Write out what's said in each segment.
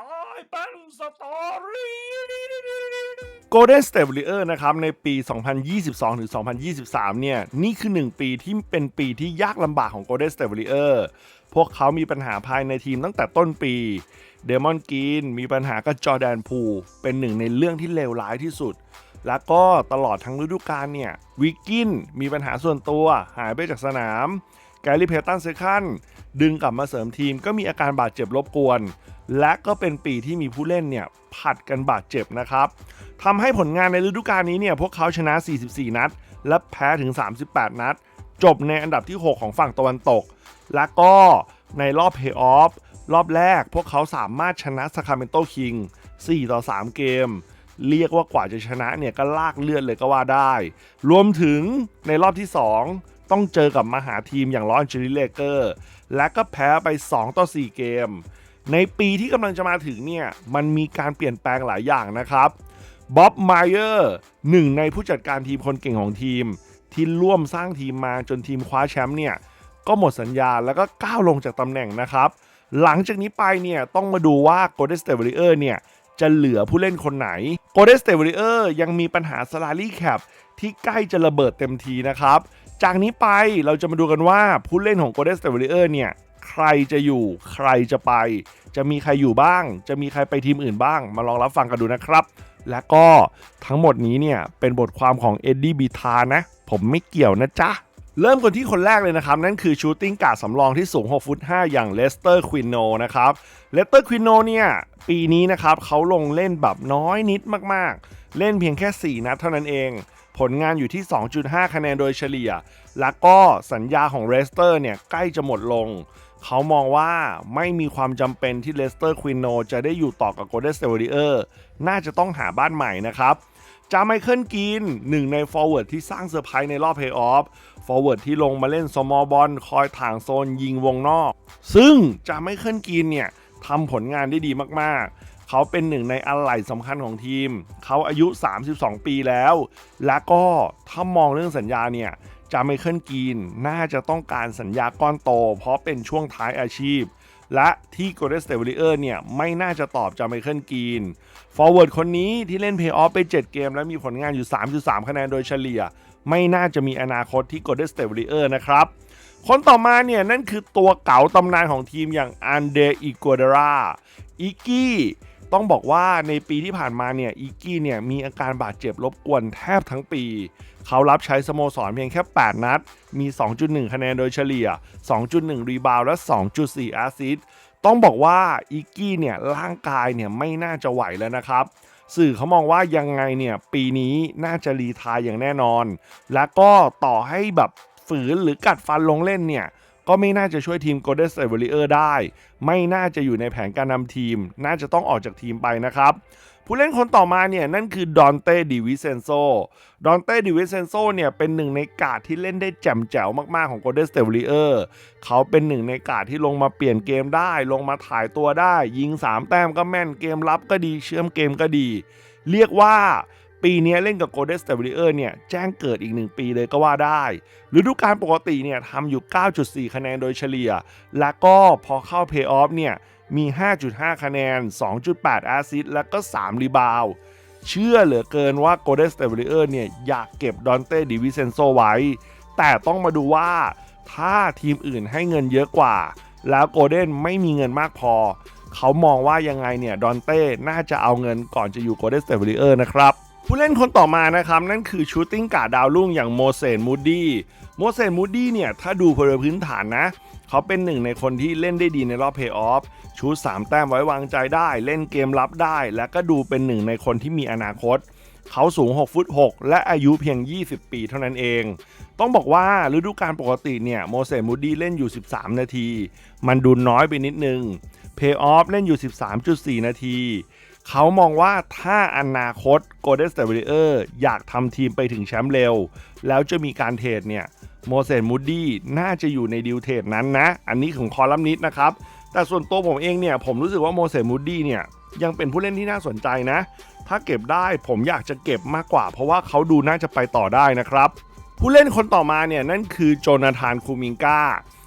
ตายเป็นสตอรี่ Golden State Warriors นะครับในปี 2022 ถึง 2023 เนี่ย นี่คือ 1 ปีที่เป็นปีที่ยากลำบากของ Golden State Warriors พวกเขามีปัญหาภายในทีมตั้งแต่ต้นปี เดมอนกีนมีปัญหากับจอแดนพูเป็นหนึ่งในเรื่องที่เลวร้ายที่สุด แล้วก็ตลอดทั้งฤดูกาลเนี่ยวิกกินมีปัญหาส่วนตัวหายไปจากสนาม แกลลี่เพตันเซคันดึงกลับมาเสริมทีมก็มีอาการบาดเจ็บรบกวน และก็เป็นปีที่มีผู้เล่นเนี่ยผัดกันบาดเจ็บนะครับทำให้ผลงานในฤดูกาลนี้เนี่ยพวกเขาชนะ 44 นัด และแพ้ถึง 38 นัด จบในอันดับที่ 6 ของฝั่งตะวันตก และก็ในรอบเพย์ออฟรอบแรกพวกเขาสามารถชนะสคาเมนโตคิง 4 ต่อ 3 เกม เรียกว่ากว่าจะชนะเนี่ยก็ลากเลือดเลยก็ว่าได้ รวมถึงในรอบที่ 2 ต้องเจอกับมหาทีมอย่างลอนเจลิเลเกอร์ และก็แพ้ไป 2 ต่อ 4 เกม ในปีที่กำลังจะมาถึงเนี่ย มันมีการเปลี่ยนแปลงหลายอย่างนะครับบ๊อบไมเออร์หนึ่งในผู้จัดการทีมคนเก่งของทีม ที่ร่วมสร้างทีมมาจนทีมคว้าแชมป์เนี่ย ก็หมดสัญญาแล้วก็ก้าวลงจากตำแหน่งนะครับ หลังจากนี้ไปเนี่ยต้องมาดูว่า Golden State Warrior เนี่ยจะเหลือผู้เล่นคนไหน Golden State Warrior ยังมีปัญหา salary cap ที่ใกล้จะระเบิดเต็มทีนะครับ จากนี้ไปเราจะมาดูกันว่าผู้เล่นของ Golden State Warriors เนี่ยใครจะอยู่ใครจะไป จะมีใครอยู่บ้าง จะมีใครไปทีมอื่นบ้าง มาลองรับฟังกันดูนะครับ และก็ทั้งหมดนี้เนี่ยเป็นบทความของเอ็ดดี้บีทานะ ผมไม่เกี่ยวนะจ๊ะ เริ่มกันที่คนแรกเลยนะครับ นั่นคือชูตติ้งการ์ดสำรองที่สูง 6 ฟุต 5 อย่างเลสเตอร์ควินโนนะครับเลสเตอร์ควินโนเนี่ยปีนี้นะครับเขาลงเล่นแบบน้อยนิดมากๆ เล่นเพียงแค่ 4 นัดเท่านั้นเอง ผลงานอยู่ที่ 2.5 คะแนนโดยเฉลี่ย แล้วก็สัญญาของเลสเตอร์เนี่ยใกล้จะหมดลง เขามองว่าไม่มีความจำเป็นที่เลสเตอร์ควินโนจะได้อยู่ต่อกับโกลเด้นสเต e วอริเออร์น่าจะต้องหาบ้านใหม่นะครับจาไมเคิลกินหนึ่งในฟอร์เวิร์ดที่สร้างเซอร์ไพรส์ในรอบเพย์ออฟฟอร์เวิร์ดที่ลงมาเล่นสมอลบอลคอยถ่างโซนยิงวงนอก ซึ่งจาไมเคิลกินเนี่ยทำผลงานได้ดีมากๆ เขาเป็นหนึ่งในอะไหล่สำคัญของทีม เขาอายุ 32 ปีแล้ว และก็ถ้ามองเรื่องสัญญาเนี่ยจาไมเคิลกีนน่าจะต้องการสัญญาก้อนโต เพราะเป็นช่วงท้ายอาชีพ และที่ Golden State Warriors เนี่ย ไม่น่าจะตอบจาไมเคิลกีนฟอร์เวิร์ดคนนี้ที่เล่นเพย์ออฟไป 7 เกม และมีผลงานอยู่ 3.3 คะแนนโดยเฉลี่ย ไม่น่าจะมีอนาคตที่ Golden State Warriors นะครับ คนต่อมาเนี่ย นั่นคือตัวเก๋าตำนานของทีมอย่างอันเดอิกัวเดราอิกกี้ ต้องบอกว่าในปีที่ผ่านมาเนี่ยอิกกี้เนี่ยมีอาการบาดเจ็บรบกวนแทบทั้งปี เขารับใช้สโมสรเพียงแค่ 8 นัด มี 2.1 คะแนนโดยเฉลี่ย 2.1 รีบาวด์และ 2.4 แอสซิสต์ต้องบอกว่าอิกกี้เนี่ยร่างกายเนี่ยไม่น่าจะไหวแล้วนะครับสื่อเขามองว่ายังไงเนี่ยปีนี้น่าจะรีทายอย่างแน่นอน และก็ต่อให้แบบฝืนหรือกัดฟันลงเล่นเนี่ย ก็ไม่น่าจะช่วยทีม Golden State Warrior ได้ ไม่น่าจะอยู่ในแผนการนำทีม น่าจะต้องออกจากทีมไปนะครับ ผู้เล่นคนต่อมาเนี่ยนั่นคือดอนเต้ดิวิเซนโซ ดอนเต้ดิวิเซนโซเนี่ยเป็นหนึ่งในกาดที่เล่นได้แจ่มแจ๋วมากๆของ Golden State Warrior เขาเป็นหนึ่งในกาดที่ลงมาเปลี่ยนเกมได้ ลงมาถ่ายตัวได้ ยิง 3 แต้มก็แม่นเกมรับก็ดีเชื่อมเกมก็ดี เรียกว่า ปีนี้เล่นกับ Golden State Warriors เนี่ยแจ้งเกิดอีก 1 ปีเลยก็ว่าได้ฤดูกาลปกติเนี่ยทำอยู่ 9.4 คะแนนโดยเฉลี่ย และก็พอเข้าเพย์ออฟเนี่ยมี 5.5 คะแนน 2.8 แอสซิสและก็ 3 รีบาวเชื่อเหลือเกินว่า Golden State Warriors เนี่ยอยากเก็บดอนเต้ดิวิเซนโซไว้ แต่ต้องมาดูว่าถ้าทีมอื่นให้เงินเยอะกว่า แล้วโกลเด้นไม่มีเงินมากพอ เขามองว่ายังไงเนี่ย ดอนเต้ น่าจะเอาเงินก่อนจะอยู่ Golden State Warriors นะครับ ผู้เล่นคนต่อมานะครับ นั่นคือชูตติ้งกาดดาวรุ่งอย่างโมเสสมูดดี้โมเสสมูดดี้เนี่ย ถ้าดูพื้นฐานนะ เขาเป็นหนึ่งในคนที่เล่นได้ดีในรอบเพย์ออฟชูต3แต้มไว้วางใจได้ เล่นเกมรับได้ และก็ดูเป็นหนึ่งในคนที่มีอนาคต เขาสูง 6 ฟุต 6 และอายุเพียง 20 ปีเท่านั้นเอง ต้องบอกว่าฤดูกาลปกติเนี่ยโมเสสมูดดี้เล่นอยู่ 13 นาที มันดูน้อยไปนิดนึงเพย์ออฟเล่นอยู่ 13.4 นาที เขามองว่าถ้าอนาคต Golden State Warriors อยากทำทีมไปถึงแชมป์เร็ว แล้วจะมีการเทรดเนี่ยโมเสสมูดดี้น่าจะอยู่ในดีลเทรดนั้นนะ อันนี้ของคอลัมนิสต์นะครับ แต่ส่วนตัวผมเองเนี่ย ผมรู้สึกว่าโมเสสมูดดี้เนี่ยยังเป็นผู้เล่นที่น่าสนใจนะ ถ้าเก็บได้ผมอยากจะเก็บมากกว่า เพราะว่าเขาดูน่าจะไปต่อได้นะครับ ผู้เล่นคนต่อมาเนี่ยนั่นคือโจนาธานคูมิงกา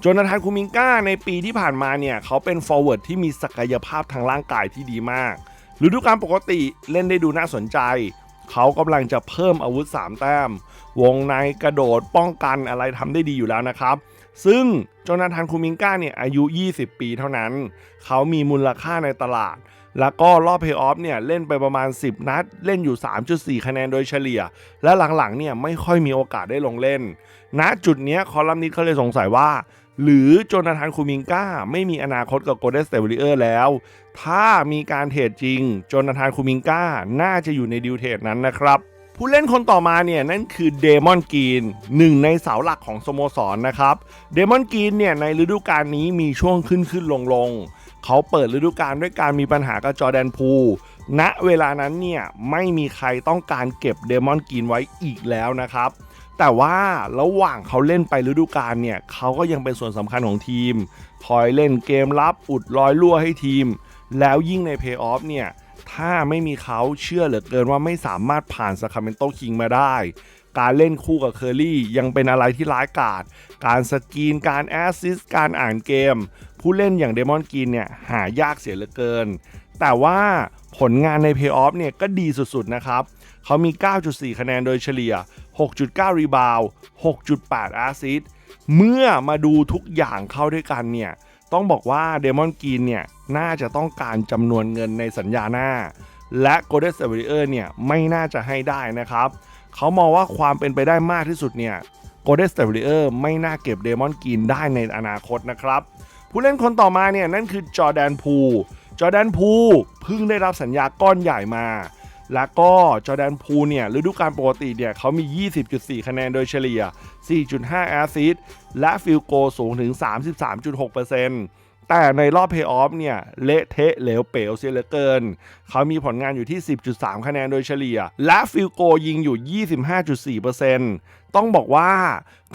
โจนาธานคูมิงกาในปีที่ผ่านมาเนี่ยเขาเป็นฟอร์เวิร์ดที่มีศักยภาพทางร่างกายที่ดีมาก ฤดูกาลปกติเล่นได้ดูน่าสนใจ เขากำลังจะเพิ่มอาวุธ 3 แต้ม วงในกระโดดป้องกันอะไรทำได้ดีอยู่แล้วนะครับ ซึ่งโจนาธานคูมิงก้าเนี่ยอายุ 20 ปีเท่านั้น เขามีมูลค่าในตลาด แล้วก็รอบเพย์ออฟเนี่ยเล่นไปประมาณ 10 นัด เล่นอยู่ 3.4 คะแนนโดยเฉลี่ย และหลังๆเนี่ยไม่ค่อยมีโอกาสได้ลงเล่นณจุดนี้คอลัมนิสเขาเลยสงสัยว่า หรือโจนาธานคูมิงก้าไม่มีอนาคตกับโกลเด้นสเต w ิเออร์แล้ว ถ้ามีการเทรดจริง โจนาธานคูมิงก้าน่าจะอยู่ในดิวเทรดนั้นนะครับผู้เล่นคนต่อมาเนี่ยนั่นคือเดมอนกีนหนึ่งในเสาหลักของสโมสรนนะครับเดมอนกีนเนี่ยในฤดูกาลนี้มีช่วงขึ้นขึ้นลงลงเขาเปิดฤดูกาลด้วยการมีปัญหากับจอแดนพูณเวลานั้นเนี่ยไม่มีใครต้องการเก็บเดมอนกีนไว้อีกแล้วนะครับ แต่ว่าระหว่างเขาเล่นไปฤดูกาลเนี่ยเขาก็ยังเป็นส่วนสำคัญของทีม คอยเล่นเกมรับอุดรอยรั่วให้ทีม แล้วยิ่งในเพย์ออฟเนี่ยถ้าไม่มีเขาเชื่อเหลือเกินว่าไม่สามารถผ่านซาคาเมนโตคิงมาได้ การเล่นคู่กับเคอรี่ยังเป็นอะไรที่ร้ายกาจการสกรีนการแอสซิสต์การอ่านเกม ผู้เล่นอย่างเดมอนกีนเนี่ยหายากเสียเหลือเกิน แต่ว่าผลงานในเพย์ออฟเนี่ยก็ดีสุดๆนะครับ เขามี 9.4 คะแนนโดยเฉลี่ย 6.9 รีบาว 6.8แอสซิสต์เมื่อมาดูทุกอย่างเข้าด้วยกันเนี่ย ต้องบอกว่าเดมอนกีนเนี่ย น่าจะต้องการจำนวนเงินในสัญญาหน้า และ Golden State Warriors เนี่ย ไม่น่าจะให้ได้นะครับ เขามองว่าความเป็นไปได้มากที่สุดเนี่ย Golden State Warriors ไม่น่าเก็บเดมอนกีนได้ในอนาคตนะครับ ผู้เล่นคนต่อมาเนี่ยนั่นคือจอแดนพูจอแดนพูเพิ่งได้รับสัญญาก้อนใหญ่มา แล้วก็จอแดนพูเนี่ยฤดูกาลปกติเนี่ยเขามี 20.4 คะแนนโดยเฉลี่ย 4.5 แอสซิสต์และฟิลโกสูงถึง 33.6%แต่ในรอบเพย์ออฟเนี่ยเละเทะเหลวเป๋วเสียเหลือเกิน เขามีผลงานอยู่ที่ 10.3 คะแนนโดยเฉลี่ย และฟิลโกยิงอยู่ 25.4%ต้องบอกว่า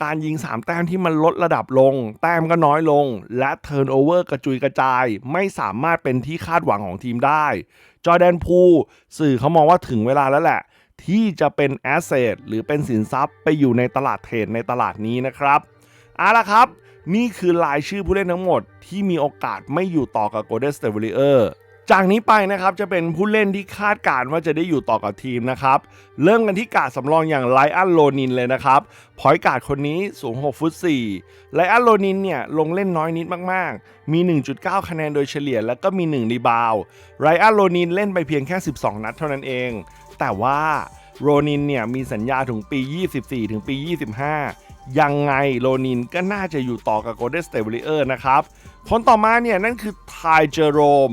การยิง 3 แต้มที่มันลดระดับลง แต้มก็น้อยลง และเทิร์นโอเวอร์กระจุยกระจาย ไม่สามารถเป็นที่คาดหวังของทีมได้ จอร์แดนพูสื่อเขามองว่าถึงเวลาแล้วแหละ ที่จะเป็นแอสเซทหรือเป็นสินทรัพย์ไปอยู่ในตลาดเทรดในตลาดนี้นะครับเอาละครับ นี่คือรายชื่อผู้เล่นทั้งหมดที่มีโอกาสไม่อยู่ต่อกับ Golden State Warriors จากนี้ไปนะครับจะเป็นผู้เล่นที่คาดการณ์ว่าจะได้อยู่ต่อกับทีมนะครับ เริ่มกันที่การดสำรองอย่างไลอันโลนินเลยนะครับพอยการ์ดคนนี้สูง 6 ฟุต 4 ไลอันโลนินเนี่ยลงเล่นน้อยนิดมากๆ มี 1.9 คะแนนโดยเฉลี่ยแล้วก็มี 1 รีบาวไลอันโลนินเล่นไปเพียงแค่ 12 นัดเท่านั้นเอง แต่ว่าโรนินเนี่ยมีสัญญาถึงปี 24 ถึงปี 25 ยังไงโรนินก็น่าจะอยู่ต่อกับ Golden State Warriors นะครับคนต่อมาเนี่ยนั่นคือไทเจอโรม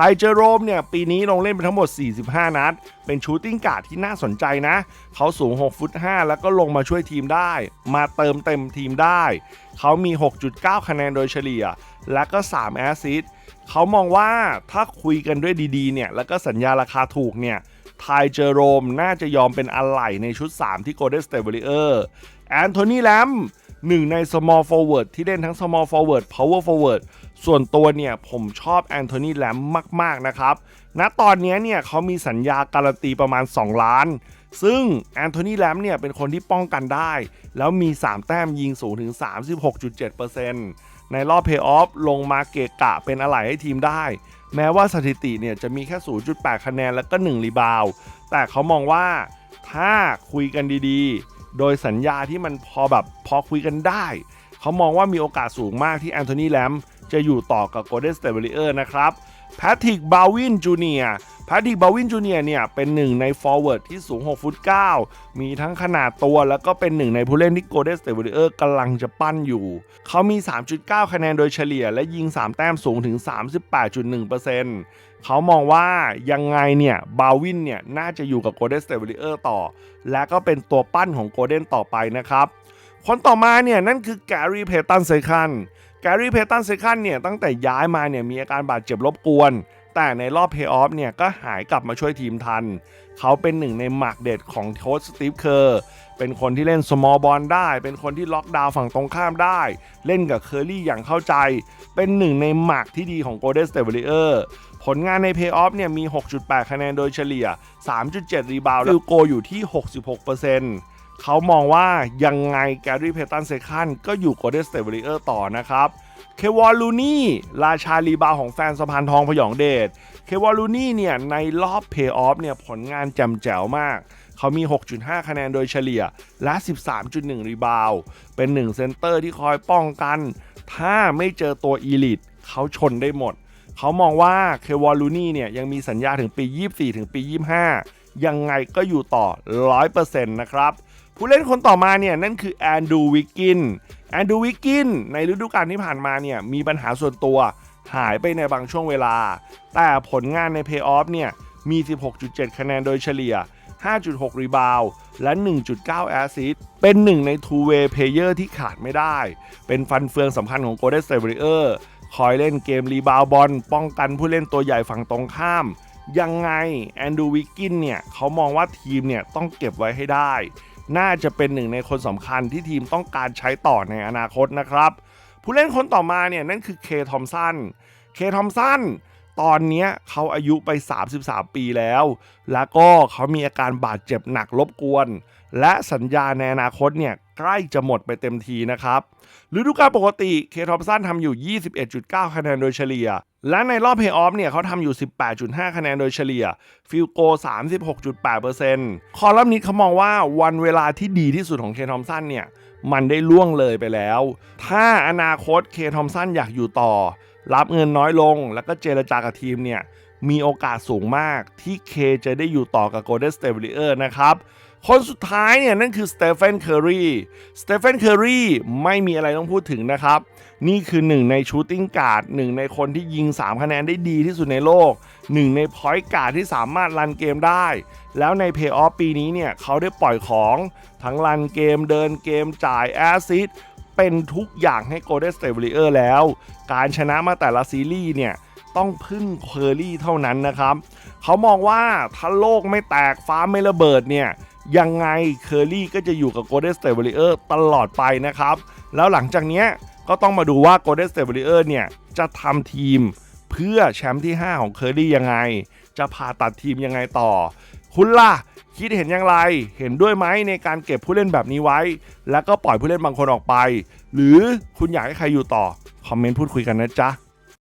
ไทเจอโรมเนี่ยปีนี้ลงเล่นไปทั้งหมด 45 นัด เป็นชูตติ้งการ์ดที่น่าสนใจนะ เขาสูง 6 ฟุต 5 แล้วก็ลงมาช่วยทีมได้ มาเติมเต็มทีมได้ เขามี 6.9 คะแนนโดยเฉลี่ย และก็ 3 แอสซิสต์เขามองว่าถ้าคุยกันด้วยดีๆ เนี่ย แล้วก็สัญญาราคาถูกเนี่ยไทเจอโรมน่าจะยอมเป็นอะไหล่ในชุด 3 ที่ Golden State Warriors แอนโทนีแลม หนึ่งใน small forward ที่เล่นทั้ง small forward power forward ส่วนตัวเนี่ยผมชอบแอนโทนีแลมมาก ๆ นะครับ ณ ตอนนี้เนี่ยเขามีสัญญาการันตีประมาณ 2 ล้าน ซึ่งแอนโทนีแลมเนี่ยเป็นคนที่ป้องกันได้ แล้วมี 3 แต้มยิงสูงถึง 36.7%ในรอบเพย์ออฟลงมาเกะกะเป็นอะไหล่ให้ทีมได้ แม้ว่าสถิติเนี่ยจะมีแค่ 0.8 คะแนนแล้วก็ 1 รีบาวด์แต่เขามองว่าถ้าคุยกันดีๆ โดยสัญญาที่มันพอแบบพอคุยกันได้ เขามองว่ามีโอกาสสูงมากที่แอนโทนีแลมจะอยู่ต่อกับ Golden State Warriors นะครับ แพทริกบาวินจูเนียแพทริกบาวินจูเนียเนี่ยเป็นหนึ่งในฟอร์เวิร์ดที่สูง6ฟุต9มีทั้งขนาดตัวแล้วก็เป็นหนึ่งในผู้เล่นที่ Golden State Warriors กำลังจะปั้นอยู่ เขามี 3.9 คะแนนโดยเฉลี่ยและยิง 3 แต้มสูงถึง 38.1%เขามองว่ายังไงเนี่ยบาวินเนี่ยน่าจะอยู่กับ Golden State Warriors ต่อ และก็เป็นตัวปั้นของ Golden ต่อไปนะครับคนต่อมาเนี่ยนั่นคือแกรี่เพตันเซคัน แกรี่เพตันเซคันเนี่ยตั้งแต่ย้ายมาเนี่ยมีอาการบาดเจ็บรบกวน แต่ในรอบเพย์ออฟเนี่ยก็หายกลับมาช่วยทีมทัน เขาเป็นหนึ่งในหมากเด็ดของโค้ชสตีฟเคอร์เป็นคนที่เล่นสมอลบอลได้ เป็นคนที่ล็อกดาวน์ฝั่งตรงข้ามได้ เล่นกับเคอรี่อย่างเข้าใจ เป็นหนึ่งในหมากที่ดีของ Golden State Warriors ผลงานในเพย์ออฟเนี่ยมี 6.8 คะแนนโดยเฉลี่ย 3.7 รีบาวด์ฟิลโกอยู่ที่ 66% เขามองว่ายังไงแกรี่เพตันเซคันก็อยู่ Golden State Warriors ต่อนะครับ เควอลลูนี่ราชาลีบาวของแฟนสะพานทองพยองเดช เควอลลูนี่เนี่ยในรอบเพย์ออฟเนี่ยผลงานแจ่มแจ๋วมาก เขามี 6.5 คะแนนโดยเฉลี่ยและ 13.1 รีบาว เป็นหนึ่งเซนเตอร์ที่คอยป้องกัน ถ้าไม่เจอตัวอีลิตเขาชนได้หมด เขามองว่าเควอลลูนี่เนี่ยยังมีสัญญาถึงปี 24 ถึงปี 25 ยังไงก็อยู่ต่อ 100%นะครับ ผู้เล่นคนต่อมาเนี่ยนั่นคือแอนดูวิกกินแอนดูวิกกินในฤดูกาลที่ผ่านมาเนี่ยมีปัญหาส่วนตัวหายไปในบางช่วงเวลา แต่ผลงานในเพย์ออฟเนี่ยมี 16.7 คะแนนโดยเฉลี่ย 5.6 รีบาวและ 1.9 แอสซิสต์เป็นหนึ่งใน two way player ที่ขาดไม่ได้ เป็นฟันเฟืองสำคัญของ Golden State Warrior คอยเล่นเกมรีบาวบอลป้องกันผู้เล่นตัวใหญ่ฝั่งตรงข้าม ยังไงแอนดูวิกกินเนี่ยเขามองว่าทีมเนี่ยต้องเก็บไว้ให้ได้ น่าจะเป็นหนึ่งในคนสำคัญที่ทีมต้องการใช้ต่อในอนาคตนะครับ ผู้เล่นคนต่อมาเนี่ยนั่นคือเคทอมสันเคทอมสันตอนนี้เขาอายุไป 33 ปีแล้ว แล้วก็เขามีอาการบาดเจ็บหนักรบกวน และสัญญาในอนาคตเนี่ยใกล้จะหมดไปเต็มทีนะครับฤดูกาลปกติเคทอมสันทำอยู่ 21.9 คะแนนโดยเฉลี่ย และในรอบเพย์ออฟเนี่ยเขาทำอยู่ 18.5 คะแนนโดยเฉลี่ย ฟิลโก 36.8%คอลัมนิสต์เขามองว่าวันเวลาที่ดีที่สุดของเคทอมสันเนี่ย มันได้ล่วงเลยไปแล้ว ถ้าอนาคตเคทอมสันอยากอยู่ต่อ รับเงินน้อยลง แล้วก็เจรจากับทีมเนี่ย มีโอกาสสูงมากที่เคจะได้อยู่ต่อกับ Golden State Warriors นะครับ คนสุดท้ายเนี่ยนั่นคือสเตเฟนเคอรีสเตเฟนเคอรีไม่มีอะไรต้องพูดถึงนะครับ นี่คือหนึ่งในชูตติ้งการ์ดหนึ่งในคนที่ยิง 3 คะแนนได้ดีที่สุดในโลกหนึ่งในพอยต์การ์ดที่สามารถรันเกมได้ แล้วในเพย์ออฟปีนี้เนี่ยเขาได้ปล่อยของทั้งรันเกมเดินเกมจ่ายแอสซิสเป็นทุกอย่างให้ Golden State Warrior แล้ว การชนะมาแต่ละซีรีส์เนี่ยต้องพึ่งเคอรี่เท่านั้นนะครับ เขามองว่าถ้าโลกไม่แตกฟ้าไม่ระเบิดเนี่ย ยังไงเคอร์รี่ก็จะอยู่กับ Golden State Warriors ตลอดไปนะครับ แล้วหลังจากนี้ก็ต้องมาดูว่า Golden State Warriors เนี่ย จะทำทีมเพื่อแชมป์ที่ 5 ของเคอรี่ยังไง จะผ่าตัดทีมยังไงต่อ คุณล่ะ คิดเห็นอย่างไร เห็นด้วยไหมในการเก็บผู้เล่นแบบนี้ไว้ แล้วก็ปล่อยผู้เล่นบางคนออกไป หรือคุณอยากให้ใครอยู่ต่อ คอมเมนต์พูดคุยกันนะจ๊ะ